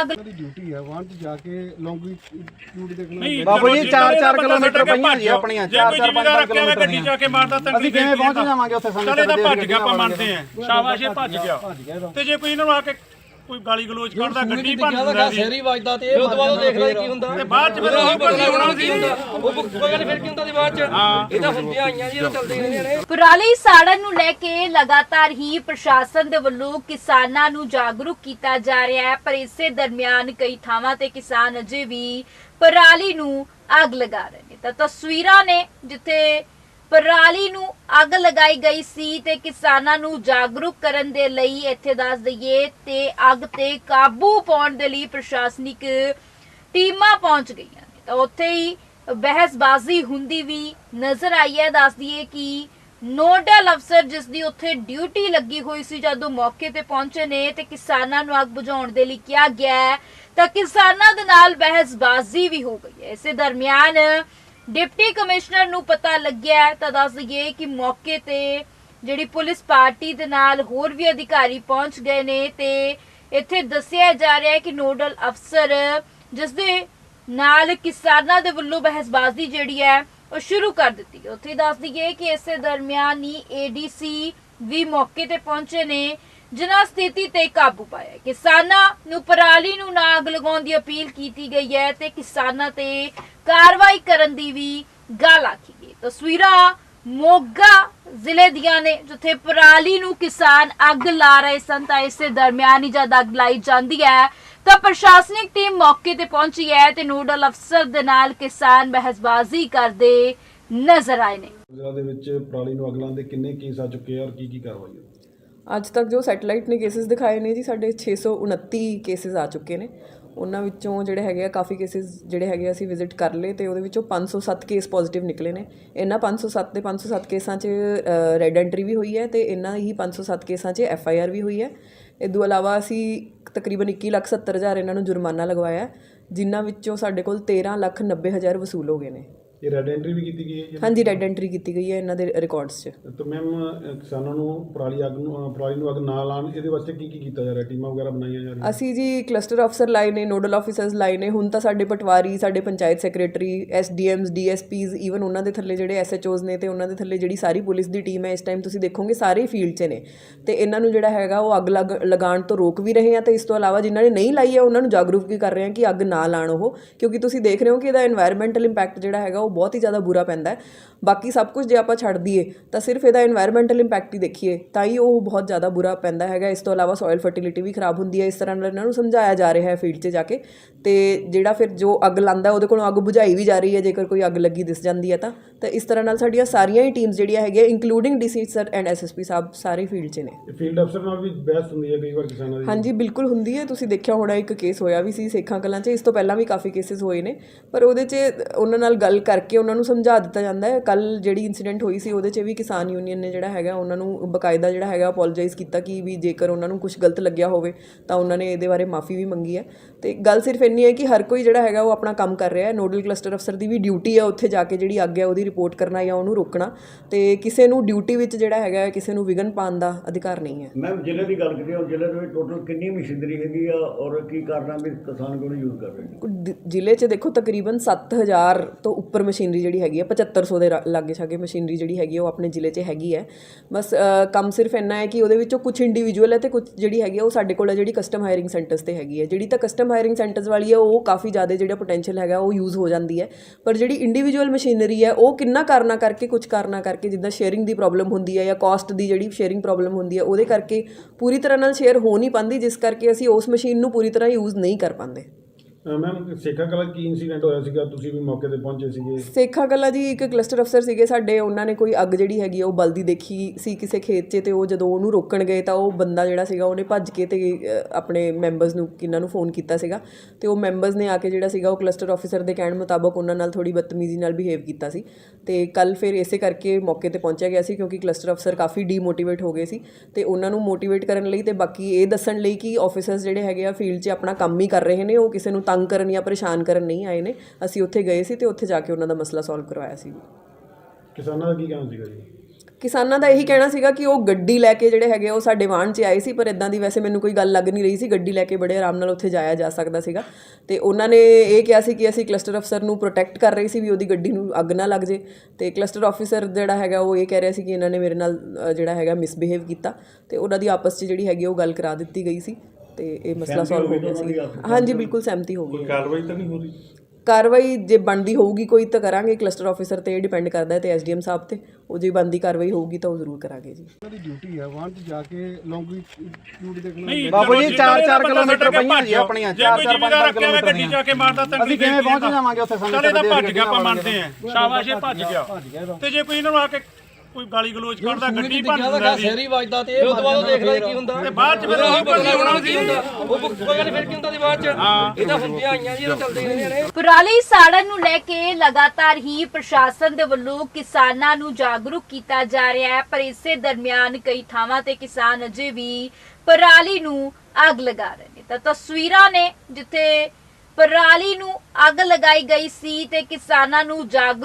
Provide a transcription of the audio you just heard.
ਅੱਗ ਦੀ ਡਿਊਟੀ ਹੈ ਵਾਂ ਜਾ ਕੇ ਬਾਬੂ ਕਿਲੋਮੀਟਰ ਪਈਆਂ ਜੀ ਆਪਣੀਆਂ, ਜੇ ਚਾਰ- ਕੋਈ ਚਾਰ, ਪੰਜ- ਜ਼ਿਮੀਦਾਰ ਪੰਜ ਰੱਖਿਆ ਹੋਇਆ ਗੱਡੀ ਕਿਲੋਮੀਟਰ ਜਾ ਕੇ ਮਾਰਦਾ ਤੈਨੂੰ ਅਸੀਂ ਕਿਵੇਂ ਪਹੁੰਚ ਜਾਵਾਂਗੇ ਉੱਥੇ ਸਾਨੂੰ ਚਲੇ ਤਾਂ ਤਾਂ ਭੱਜ ਗਿਆ ਆਪਾਂ ਗੱਡੀਆਂ ਮੰਨਦੇ ਆ ਸ਼ਾਬਾਸ਼ ਇਹ ਭੱਜ ਗਿਆ। ਭੱਜ ਗਿਆ ਇਹਦਾ। ਤੇ ਜੇ ਕੋਈ ਇਹਨਾਂ ਨੂੰ ਆ ਕੇ ਕੋਈ ਗਾਲੀ ਗਲੋਚ ਕਰਦਾ ਗੱਡੀ ਭੰਨ ਦਿੰਦਾ ਸੀ ਸ਼ਹਿਰੀ ਵੱਜਦਾ ਤੇ ਇਹ ਬਾਅਦ ਦੇਖਦਾ ਕੀ ਹੁੰਦਾ। ਤੇ ਬਾਅਦ ਚ ਫਿਰ ਉਹੀ ਭੱਜੀ ਹੋਣਾ ਸੀ। ਉਹ ਕੋਈ ਗੱਲ ਫਿਰ ਕੀ ਹੁੰਦਾ ਦੀ ਬਾਅਦ ਚ? ਇਹ ਤਾਂ ਹੁੰਦੀਆਂ ਆਈਆਂ ਜੀ ਇਹ ਤਾਂ ਚੱਲਦੇ ਰਹਿੰਦੇ ਨੇ। ਪਰਾਲੀ ਸਾੜਨ ਨੂੰ ਲੈ ਕੇ ਲਗਾਤਾਰ ਹੀ ਪ੍ਰਸ਼ਾਸਨ ਦੇ ਵੱਲੋਂ ਕਿਸਾਨਾਂ ਨੂੰ ਜਾਗਰੂਕ ਕੀਤਾ ਜਾ ਰਿਹਾ ਹੈ ਪਰ ਇਸੇ ਦਰਮਿਆਨ ਕਈ ਥਾਵਾਂ ਤੇ ਕਿਸਾਨ ਅਜੇ ਵੀ ਪਰਾਲੀ ਨੂੰ ਅੱਗ ਲਗਾ ਰਹੇ ਨੇ। ਤਾਂ ਤਸਵੀਰਾਂ ਨੇ ਜਿੱਥੇ ਪਰਾਲੀ ਨੂੰ ਅੱਗ ਲਗਾਈ ਗਈ ਸੀ ਤੇ ਕਿਸਾਨਾਂ ਨੂੰ ਜਾਗਰੂਕ ਕਰਨ ਦੇ ਲਈ ਇੱਥੇ ਦੱਸ ਦਈਏ ਤੇ ਅੱਗ ਤੇ ਕਾਬੂ ਪਾਉਣ ਦੇ ਲਈ ਪ੍ਰਸ਼ਾਸਨਿਕ ਟੀਮਾਂ ਪਹੁੰਚ ਗਈਆਂ ਤਾਂ ਉੱਥੇ ਹੀ ਬਹਿਸਬਾਜ਼ੀ ਹੁੰਦੀ ਵੀ ਨਜ਼ਰ ਆਈ ਹੈ। ਦੱਸ ਦਈਏ ਕਿ ਨੋਡਲ ਅਫਸਰ ਜਿਸ ਦੀ ਉੱਥੇ ਡਿਊਟੀ ਲੱਗੀ ਹੋਈ ਸੀ ਜਦੋਂ ਮੌਕੇ ਤੇ ਪਹੁੰਚੇ ਨੇ ਤੇ ਕਿਸਾਨਾਂ ਨੂੰ ਅੱਗ ਬੁਝਾਉਣ ਦੇ ਲਈ ਕਿਹਾ ਗਿਆ ਹੈ, ਤਾਂ ਕਿਸਾਨਾਂ ਦੇ ਨਾਲ ਬਹਿਸਬਾਜ਼ੀ ਵੀ ਹੋ ਗਈ ਹੈ। ਇਸੇ ਦਰਮਿਆਨ ਡਿਪਟੀ ਕਮਿਸ਼ਨਰ ਨੂੰ ਪਤਾ ਲੱਗਿਆ ਤਾਂ ਦੱਸ ਦਈਏ ਕਿ ਮੌਕੇ ਤੇ ਜਿਹੜੀ ਪੁਲਿਸ ਪਾਰਟੀ ਦੇ ਨਾਲ ਹੋਰ ਵੀ ਅਧਿਕਾਰੀ ਪਹੁੰਚ ਗਏ ਨੇ ਤੇ ਇੱਥੇ ਦੱਸਿਆ ਜਾ ਰਿਹਾ ਹੈ ਕਿ ਨੋਡਲ ਅਫਸਰ, ਜਿਸ ਦੇ ਨਾਲ ਕਿਸਾਨਾਂ ਦੇ ਵੱਲੋਂ ਬਹਿਸਬਾਜ਼ੀ ਜਿਹੜੀ ਹੈ, ਉਹ ਸ਼ੁਰੂ ਕਰ ਦਿੱਤੀ ਉੱਥੇ ਦੱਸ ਦਈਏ ਕਿ ਇਸੇ ਦਰਮਿਆਨ ਹੀ ਏਡੀਸੀ ਵੀ ਮੌਕੇ ਤੇ ਪਹੁੰਚੇ ਨੇ, ਜਿਨ੍ਹਾਂ ਸਥਿਤੀ ਤੇ ਕਾਬੂ ਪਾਇਆ ਕਿਸਾਨਾਂ ਨੂੰ ਪਰਾਲੀ ਨੂੰ ਨਾ ਅੱਗ ਲਗਾਉਣ ਦੀ ਅਪੀਲ ਕੀਤੀ ਗਈ ਹੈ ਤੇ ਕਿਸਾਨਾਂ ਤੇ ਕਾਰਵਾਈ ਕਰਨ ਦੀ ਵੀ ਗੱਲ ਆਖੀ ਗਈ ਤਸਵੀਰਾਂ ਮੋਗਾ ਜ਼ਿਲ੍ਹੇ ਦੀਆਂ ਨੇ ਜਿੱਥੇ ਪਰਾਲੀ ਨੂੰ ਕਿਸਾਨ ਅੱਗ ਲਾ ਰਹੇ ਸਨ ਤਾਂ ਇਸੇ ਦਰਮਿਆਨ ਹੀ ਜਦ ਅੱਗ ਲਾਈ ਜਾਂਦੀ ਹੈ ਤਾਂ ਪ੍ਰਸ਼ਾਸਨਿਕ ਟੀਮ ਮੌਕੇ ਤੇ ਪਹੁੰਚੀ ਹੈ ਤੇ ਨੋਡਲ ਅਫਸਰ ਦੇ ਨਾਲ ਕਿਸਾਨ ਬਹਿਸਬਾਜ਼ੀ ਕਰਦੇ ਨਜ਼ਰ ਆਏ ਨੇ। ਜ਼ਿਲ੍ਹਾ ਦੇ ਵਿੱਚ ਪਰਾਲੀ ਨੂੰ ਅਗਲਾਂ ਦੇ ਕਿੰਨੇ ਕੇਸ ਆ ਚੁੱਕੇ ਆ ਔਰ ਕੀ ਕੀ ਕਾਰਵਾਈ ਹੈ? ਅੱਜ ਤੱਕ ਜੋ ਸੈਟੇਲਾਈਟ ਨੇ ਕੇਸਿਸ ਦਿਖਾਏ ਨੇ ਜੀ ਸਾਡੇ 629 ਕੇਸਿਸ ਆ ਚੁੱਕੇ ਨੇ। ਉਹਨਾਂ ਵਿੱਚੋਂ ਜਿਹੜੇ ਹੈਗੇ ਆ, ਕਾਫੀ ਕੇਸਿਸ ਜਿਹੜੇ ਹੈਗੇ ਆ ਅਸੀਂ ਵਿਜ਼ਿਟ ਕਰ ਲਏ ਤੇ ਉਹਦੇ ਵਿੱਚੋਂ 507 ਕੇਸ ਪੋਜ਼ਿਟਿਵ ਨਿਕਲੇ ਨੇ। ਇਹਨਾਂ 507 ਦੇ 507 ਕੇਸਾਂ 'ਚ ਰੈੱਡ ਐਂਟਰੀ ਵੀ ਹੋਈ ਹੈ ਤੇ ਇਹਨਾਂ ਹੀ 507 ਕੇਸਾਂ 'ਚ ਐਫ ਆਈ ਆਰ ਵੀ ਹੋਈ ਹੈ। ਇਹ ਤੋਂ ਇਲਾਵਾ ਅਸੀਂ ਤਕਰੀਬਨ 21 ਲੱਖ 70 ਹਜ਼ਾਰ ਇਹਨਾਂ ਨੂੰ ਜੁਰਮਾਨਾ ਲਗਵਾਇਆ ਜਿਨ੍ਹਾਂ ਵਿੱਚੋਂ ਸਾਡੇ ਕੋਲ 13 ਲੱਖ 90 ਹਜ਼ਾਰ ਵਸੂਲ ਹੋ ਗਏ ਨੇ। ਇਹ ਰੈਡ ਐਂਟਰੀ ਵੀ ਕੀਤੀ ਗਈ ਹੈ ਹਾਂਜੀ ਰੈਡ ਐਂਟਰੀ ਕੀਤੀ ਗਈ ਹੈ ਇਹਨਾਂ ਦੇ ਰਿਕਾਰਡਸ 'ਚ। ਤਾਂ ਮੈਮ ਕਿਸਾਨਾਂ ਨੂੰ ਪਰਾਲੀ ਅੱਗ ਨੂੰ ਪਰਾਲੀ ਨੂੰ ਅੱਗ ਨਾ ਲਾਣ ਇਹਦੇ ਵਾਸਤੇ ਕੀ ਕੀ ਕੀਤਾ ਜਾ ਰਿਹਾ? ਟੀਮਾਂ ਵਗੈਰਾ ਬਣਾਈਆਂ ਜਾ ਰਹੀਆਂ? ਅਸੀਂ ਜੀ ਕਲਸਟਰ ਅਫਸਰ ਲਾਏ ਨੇ ਨੋਡਲ ਆਫੀਸਰਸ ਲਾਏ ਨੇ। ਹੁਣ ਤਾਂ ਸਾਡੇ ਪਟਵਾਰੀ ਸਾਡੇ panchayat secretary SDMs DSPs even ਉਹਨਾਂ ਦੇ ਥੱਲੇ ਜਿਹੜੇ ਐਸਐਚਓਜ਼ ਨੇ ਤੇ ਉਹਨਾਂ ਦੇ ਥੱਲੇ ਜਿਹੜੀ ਸਾਰੀ ਪੁਲਿਸ ਦੀ ਟੀਮ ਹੈ ਇਸ ਟਾਈਮ ਤੁਸੀਂ ਦੇਖੋਗੇ ਸਾਰੇ ਫੀਲਡ 'ਚ ਨੇ। ਤੇ ਇਹਨਾਂ ਨੂੰ ਜਿਹੜਾ ਹੈਗਾ ਉਹ ਅੱਗ ਲਗਾਉਣ ਤੋਂ ਰੋਕ ਵੀ ਰਹੇ ਆ ਤੇ ਇਸ ਤੋਂ ਇਲਾਵਾ ਜਿਨ੍ਹਾਂ ਨੇ ਨਹੀਂ ਲਾਈ ਹੈ ਉਹਨਾਂ ਨੂੰ ਜਾਗਰੂਕ ਵੀ ਕਰ ਰਹੇ ਆ ਕਿ ਅੱਗ ਨਾ ਲਾਣ ਉਹ। ਕਿਉਂਕਿ ਤੁਸੀਂ ਦੇਖ ਰਹੇ ਹੋ ਕਿ ਇਹਦਾ এনवायरमेंटਲ ਇੰਪੈਕਟ ਜਿਹੜਾ ਹੈਗਾ ਉਹ ਬਹੁਤ ਹੀ ਜ਼ਿਆਦਾ ਬੁਰਾ ਪੈਂਦਾ ਹੈ। ਬਾਕੀ ਸਭ ਕੁਝ ਜੇ ਆਪਾਂ ਛੱਡ ਦਈਏ ਤਾਂ ਸਿਰਫ ਇਹਦਾ এনवायरमेंटल ਇੰਪੈਕਟ ਹੀ ਦੇਖੀਏ ਤਾਂ ਹੀ ਉਹ ਬਹੁਤ ਜ਼ਿਆਦਾ ਬੁਰਾ ਪੈਂਦਾ ਹੈਗਾ। ਇਸ ਤੋਂ ਇਲਾਵਾ ਸੋਇਲ ਫਰਟੀਲਿਟੀ ਵੀ ਖਰਾਬ ਹੁੰਦੀ ਹੈ। ਇਸ ਤਰ੍ਹਾਂ ਨਾਲ ਇਹਨਾਂ ਨੂੰ ਸਮਝਾਇਆ ਜਾ ਰਿਹਾ ਹੈ ਫੀਲਡ 'ਚ ਜਾ ਕੇ। ਤੇ ਜਿਹੜਾ ਫਿਰ ਜੋ ਅੱਗ ਲਾਂਦਾ ਉਹਦੇ ਕੋਲੋਂ ਅੱਗ ਬੁਝਾਈ ਵੀ ਜਾ ਰਹੀ ਹੈ। ਜੇਕਰ ਕੋਈ ਅੱਗ ਲੱਗੀ ਦਿਸ ਜਾਂਦੀ ਹੈ ਤਾਂ। ਤਾਂ ਇਸ ਤਰ੍ਹਾਂ ਨਾਲ ਸਾਡੀਆਂ ਸਾਰੀਆਂ ਹੀ ਟੀਮਸ ਜਿਹੜੀਆਂ ਹੈਗੀਆਂ including DC sir and SSP ਸਾਹਿਬ ਸਾਰੇ ਫੀਲਡ 'ਚ ਨੇ। ਫੀਲਡ ਅਫਸਰ ਨਾਲ ਵੀ ਬਹਿਸ ਹੁੰਦੀ ਹੈ ਕਈ ਵਾਰ ਕਿਸਾਨਾਂ ਦੀ। ਹਾਂਜੀ ਬਿਲਕੁਲ ਹੁੰਦੀ ਹੈ। ਤੁਸੀਂ ਦੇਖਿਆ ਹੋਣਾ ਇੱਕ ਕੇਸ ਹੋਇਆ ਵੀ ਸੀ ਸੇਖਾਂ ਕਲਾਂ 'ਚ। ਇਸ ਤੋਂ ਪਹਿਲਾਂ ਵੀ ਕਾਫੀ ਕੇਸਿਸ ਹੋਏ ਨੇ। ਪਰ ਉਹਦੇ 'ਚ ਉਹਨਾਂ ਨਾਲ ਗੱਲ ਕਰ ਕਰਕੇ ਉਹਨਾਂ ਨੂੰ ਸਮਝਾ ਦਿੱਤਾ ਜਾਂਦਾ ਹੈ। ਕੱਲ ਜਿਹੜੀ ਇਨਸੀਡੈਂਟ ਹੋਈ ਸੀ ਉਹਦੇ 'ਚ ਵੀ ਕਿਸਾਨ ਯੂਨੀਅਨ ਨੇ ਜਿਹੜਾ ਹੈਗਾ ਉਹਨਾਂ ਨੂੰ ਬਕਾਇਦਾ ਜਿਹੜਾ ਹੈਗਾ ਅਪੋਲੋਜਾਈਜ਼ ਕੀਤਾ ਕਿ ਵੀ ਜੇਕਰ ਉਹਨਾਂ ਨੂੰ ਕੁਝ ਗਲਤ ਲੱਗਿਆ ਹੋਵੇ ਤਾਂ ਉਹਨਾਂ ਨੇ ਇਹਦੇ ਬਾਰੇ ਮਾਫੀ ਵੀ ਮੰਗੀ ਹੈ। ਤੇ ਗੱਲ ਸਿਰਫ ਇੰਨੀ ਹੈ ਕਿ ਹਰ ਕੋਈ ਜਿਹੜਾ ਹੈਗਾ ਉਹ ਆਪਣਾ ਕੰਮ ਕਰ ਰਿਹਾ ਹੈ। ਨੋਡਲ ਕਲਸਟਰ ਅਫਸਰ ਦੀ ਵੀ ਡਿਊਟੀ ਹੈ ਉੱਥੇ ਜਾ ਕੇ ਜਿਹੜੀ ਹੈ ਉਹਦੀ ਰਿਪੋਰਟ ਕਰਨਾ ਜਾਂ ਉਹਨੂੰ ਰੋਕਣਾ। ਤੇ ਕਿਸੇ ਨੂੰ ਡਿਊਟੀ ਵਿੱਚ ਜਿਹੜਾ ਹੈਗਾ ਕਿਸੇ ਨੂੰ ਵਿਘਨ ਪਾਉਣ ਦਾ ਅਧਿਕਾਰ ਨਹੀਂ ਹੈ। ਮੈਮ ਜ਼ਿਲ੍ਹੇ ਦੀ ਗੱਲ ਕਰੀਏ ਜ਼ਿਲ੍ਹੇ ਦੇ ਵਿੱਚ ਟੋਟਲ ਕਿੰਨੀ ਮਸ਼ੀਨਰੀ ਹੈਗੀ ਆ ਔਰ ਕੀ ਕਾਰਨਾਂ ਵੀ ਕਿਸਾਨ ਕੋਲ ਯੂਜ਼ ਕਰ ਰਹੇ ਨੇ? ਜ਼ਿਲ੍ਹੇ 'ਚ ਦੇਖੋ ਤਕਰੀਬਨ 7000 ਤੋਂ ਉੱਪਰ ਮਸ਼ੀਨਰੀ ਜਿਹੜੀ ਹੈਗੀ ਹੈ 7500 ਦੇ ਰਾ- ਲਾਗੇ ਛਾਗੇ ਮਸ਼ੀਨਰੀ ਜਿਹੜੀ ਹੈਗੀ ਹੈ ਉਹ ਆਪਣੇ ਜ਼ਿਲ੍ਹੇ 'ਚ ਹੈਗੀ ਹੈ ਬਸ ਕੰਮ ਸਿਰਫ ਇੰਨਾ ਹੈ ਕਿ ਉਹਦੇ ਵਿੱਚੋਂ ਕੁਝ ਇੰਡੀਵਿਜੂਅਲ ਹੈ ਤੇ ਕੁਝ ਜਿਹੜੀ ਹੈਗੀ ਹੈ ਉਹ ਸਾਡੇ ਕੋਲ ਹੈ ਜਿਹੜੀ ਕਸਟਮ ਹਾਇਰਿੰਗ ਸੈਂਟਰਸ ਤੇ ਹੈਗੀ ਹੈ ਜਿਹੜੀ ਤਾਂ ਕਸਟਮ ਹਾਇਰਿੰਗ ਸੈਂਟਰਸ ਵਾਲੀ ਹੈ ਉਹ ਕਾਫੀ ਜ਼ਿਆਦਾ ਜਿਹੜਾ ਪੋਟੈਂਸ਼ੀਅਲ ਹੈਗਾ, ਉਹ ਯੂਜ਼ ਹੋ ਜਾਂਦੀ ਹੈ। ਪਰ ਜਿਹੜੀ ਇੰਡੀਵਿਜੂਅਲ ਮਸ਼ੀਨਰੀ ਹੈ, ਉਹ ਕਿੰਨਾ ਕਾਰਨਾ ਕਰਕੇ ਕੁਝ ਕਾਰਨਾ ਕਰਕੇ, ਜਿੱਦਾਂ ਸ਼ੇਅਰਿੰਗ ਦੀ ਪ੍ਰੋਬਲਮ ਹੁੰਦੀ ਹੈ ਜਾਂ ਕਾਸਟ ਦੀ ਜਿਹੜੀ ਸ਼ੇਅਰਿੰਗ ਪ੍ਰੋਬਲਮ ਹੁੰਦੀ ਹੈ, ਉਹਦੇ ਕਰਕੇ ਪੂਰੀ ਤਰ੍ਹਾਂ ਨਾਲ ਸ਼ੇਅਰ ਹੋ ਨਹੀਂ ਪਾਉਂਦੀ, ਜਿਸ ਕਰਕੇ ਅਸੀਂ ਉਸ ਮਸ਼ੀਨ ਨੂੰ ਪੂਰੀ ਤਰ੍ਹਾਂ ਯੂਜ਼ ਨਹੀਂ ਕਰ ਪਾਉਂਦੇ। ਮੈਮ ਸੇਖਾ ਕਲਾ ਕੀ ਇਨਸੀਡੈਂਟ ਹੋਇਆ ਸੀਗਾ? ਤੁਸੀਂ ਵੀ ਮੌਕੇ ਤੇ ਪਹੁੰਚੇ ਸੀਗੇ। ਸੇਖਾ ਗੱਲਾ ਜੀ ਇੱਕ ਕਲਸਟਰ ਅਫਸਰ ਸੀਗੇ ਸਾਡੇ। ਉਹਨਾਂ ਨੇ ਕੋਈ ਅੱਗ ਜਿਹੜੀ ਹੈਗੀ ਆ ਉਹ ਬਲਦੀ ਦੇਖੀ ਸੀ ਕਿਸੇ ਖੇਤ 'ਚ ਤੇ ਉਹ ਜਦੋਂ ਉਹਨੂੰ ਰੋਕਣ ਗਏ ਤਾਂ ਉਹ ਬੰਦਾ ਜਿਹੜਾ ਸੀਗਾ ਉਹਨੇ ਭੱਜ ਕੇ ਤੇ ਅ, ਆਪਣੇ ਮੈਂਬਰਸ ਨੂੰ ਕਿੰਨਾਂ ਨੂੰ ਫੋਨ ਕੀਤਾ ਸੀਗਾ ਤੇ ਉਹ ਮੈਂਬਰਸ ਨੇ ਆ ਕੇ ਜਿਹੜਾ ਸੀਗਾ ਉਹ ਕਲਸਟਰ ਆਫੀਸਰ ਦੇ ਕਹਿਣ ਮੁਤਾਬਕ ਉਹਨਾਂ ਨਾਲ ਥੋੜੀ ਬਦਤਮੀਜ਼ੀ ਨਾਲ ਬਿਹੇਵ ਕੀਤਾ ਸੀ ਤੇ ਕੱਲ ਫਿਰ ਇਸੇ ਕਰਕੇ ਮੌਕੇ ਤੇ ਪਹੁੰਚਿਆ ਗਿਆ ਸੀ ਕਿਉਂਕਿ ਕਲਸਟਰ ਅਫਸਰ ਕਾਫੀ ਡੀਮੋਟੀਵੇਟ ਹੋ ਗਏ ਸੀ ਤੇ ਉਹਨਾਂ ਨੂੰ ਮੋਟੀਵੇਟ ਕਰਨ ਲਈ ਤੇ ਬਾਕੀ ਇਹ ਦੱਸਣ ਲਈ ਕਿ ਆਫੀਸਰਸ ਜਿਹੜੇ ਹੈਗੇ ਆ ਫੀਲਡ 'ਚ ਆਪਣਾ ਕੰਮ ਹੀ ਕਰ ਰਹੇ ਨੇ ਉਹ ਕਿਸੇ ਨੂੰ ਤੰਗ ਕਰਨ ਜਾਂ ਪਰੇਸ਼ਾਨ ਕਰਨ ਨਹੀਂ ਆਏ ਨੇ ਅਸੀਂ ਉੱਥੇ ਗਏ ਸੀ ਤੇ ਉੱਥੇ ਜਾ ਕੇ ਉਹਨਾਂ ਦਾ ਮਸਲਾ ਸੋਲਵ ਕਰਵਾਇਆ ਸੀ ਕਿਸਾਨਾਂ ਦਾ ਕੀ ਕਹਿਣਾ ਸੀਗਾ ਜੀ? ਕਿਸਾਨਾਂ ਦਾ ਇਹੀ ਕਹਿਣਾ ਸੀਗਾ ਕਿ ਉਹ ਗੱਡੀ ਲੈ ਕੇ ਜਿਹੜੇ ਹੈਗੇ ਉਹ ਸਾਡੇ ਵਾਹਣ 'ਚ ਆਏ ਸੀ ਪਰ ਇਦਾਂ ਦੀ ਵੈਸੇ ਮੈਨੂੰ ਕੋਈ ਗੱਲ ਲੱਗ ਨਹੀਂ ਰਹੀ ਸੀ ਗੱਡੀ ਲੈ ਕੇ ਬੜੇ ਆਰਾਮ ਨਾਲ ਉੱਥੇ ਜਾਇਆ ਜਾ ਸਕਦਾ ਸੀਗਾ। ਤੇ ਉਹਨਾਂ ਨੇ ਇਹ ਕਿਹਾ ਸੀ ਕਿ ਅਸੀਂ ਕਲਸਟਰ ਅਫਸਰ ਨੂੰ ਪ੍ਰੋਟੈਕਟ ਕਰ ਰਹੇ ਸੀ ਵੀ ਉਹਦੀ ਗੱਡੀ ਨੂੰ ਅੱਗ ਨਾ ਲੱਗ ਜੇ। ਤੇ ਕਲਸਟਰ ਅਫਸਰ ਜਿਹੜਾ ਹੈਗਾ ਉਹ ਇਹ ਕਹਿ ਰਿਹਾ ਸੀ ਕਿ ਇਹਨਾਂ ਨੇ ਮੇਰੇ ਨਾਲ ਜਿਹੜਾ ਹੈਗਾ ਮਿਸਬਿਹੇਵ ਕੀਤਾ। ਤੇ ਉਹਨਾਂ ਦੀ ਆਪਸ 'ਚ ਜਿਹੜੀ ਹੈਗੀ ਉਹ ਗੱਲ ਕਰਾ ਦਿੱਤੀ ਗਈ ਸੀ। ਤੇ ਇਹ ਮਸਲਾ ਸਹਿਮਤੀ ਸੋਲਵ ਹੋ ਹੋ ਗਈ ਗਿਆ ਸੀ। ਦੀ ਆਪਸ ਹਾਂਜੀ ਬਿਲਕੁਲ ਸਹਿਮਤੀ ਹੋ ਗਈ ਕਾਰਵਾਈ ਤਾਂ ਨਹੀਂ ਹੋ ਰਹੀ? ਕਾਰਵਾਈ ਜੇ ਬਣਦੀ ਹੋਊਗੀ ਕੋਈ ਤਾਂ ਕਰਾਂਗੇ। ਕਲਸਟਰ ਆਫੀਸਰ ਤੇ ਡਿਪੈਂਡ ਕਰਦਾ ਹੈ ਤੇ ਐਸਡੀਐਮ ਸਾਹਿਬ ਤੇ। ਉਹ ਜੇ ਬਣਦੀ ਕਾਰਵਾਈ ਹੋਊਗੀ ਤਾਂ ਉਹ ਜ਼ਰੂਰ ਕਰਾਂਗੇ ਜੀ। ਦੀ ਡਿਊਟੀ ਹੈ ਵਾਹਨ 'ਚ ਜਾ ਕੇ ਲੌਂਗੀਟਿਊਡ ਦੇਖਣਾ ਬਾਬੂ ਜੀ, ਚਾਰ- ਚਾਰ ਕਿਲੋਮੀਟਰ ਪਈਆਂ ਜੀ ਆਪਣੀਆਂ, ਜੇ ਚਾਰ- ਕੋਈ ਚਾਰ, ਪੰਜ- ਜ਼ਿਮੀਂਦਾਰ ਪੰਜ ਕਹਿੰਦਾ ਗੱਡੀ ਕਿਲੋਮੀਟਰ ਜਾ ਕੇ ਮਾਰਦਾ ਤਾਂ ਅਸੀਂ ਕਿਵੇਂ ਪਹੁੰਚ ਜਾਵਾਂਗੇ ਉੱਥੇ ਸਾਨੂੰ ਚਲੇ ਤਾਂ ਤਾਂ ਭੱਜ ਗਿਆ ਆਪਾਂ ਮੰਨਦੇ ਆ। ਸ਼ਾਬਾਸ਼ ਇਹ ਭੱਜ ਗਿਆ। ਤੇ ਜੇ ਕੋਈ ਇਹਨਾਂ ਨੂੰ ਆ ਕੇ ਕੋਈ ਗਾਲੀ ਗਲੋਚ ਕਰਦਾ ਗੱਡੀ ਭੰਨ ਦਿੰਦਾ ਸੀ। ਸ਼ਹਿਰੀ ਵੱਜਦਾ ਤੇ ਉਹ ਦੁਬਾਰਾ ਦੇਖਦਾ ਕੀ ਹੁੰਦਾ। ਤੇ ਬਾਅਦ ਚ ਫਿਰ ਉਹੀ ਭੱਜੀ ਹੋਣਾ ਸੀ ਉਹ ਕੋਈ ਗੱਲ ਫਿਰ ਕੀ ਹੁੰਦਾ ਦੀ ਬਾਅਦ ਚ? ਇਹ ਤਾਂ ਹੁੰਦੀਆਂ ਆਈਆਂ ਜੀ ਇਹ ਤਾਂ ਚੱਲਦੇ ਰਹਿੰਦੇ ਨੇ। ਪਰਾਲੀ ਸਾੜਨ ਨੂੰ ਲੈ ਕੇ ਲਗਾਤਾਰ ਹੀ ਪ੍ਰਸ਼ਾਸਨ ਦੇ ਵੱਲੋਂ ਕਿਸਾਨਾਂ ਨੂੰ ਜਾਗਰੂਕ ਕੀਤਾ ਜਾ ਰਿਹਾ ਹੈ ਪਰ ਇਸੇ ਦਰਮਿਆਨ ਕਈ ਥਾਵਾਂ ਤੇ ਕਿਸਾਨ ਅਜੇ ਵੀ ਪਰਾਲੀ ਨੂੰ ਅੱਗ ਲਗਾ ਰਹੇ ਨੇ। ਤਾਂ ਤਸਵੀਰਾਂ ਨੇ ਜਿੱਥੇ ਪਰਾਲੀ ਨੂੰ ਅੱਗ ਲਗਾਈ ਗਈ ਸੀ ਤੇ ਕਿਸਾਨਾਂ ਨੂੰ ਜਾਗਰੂਕ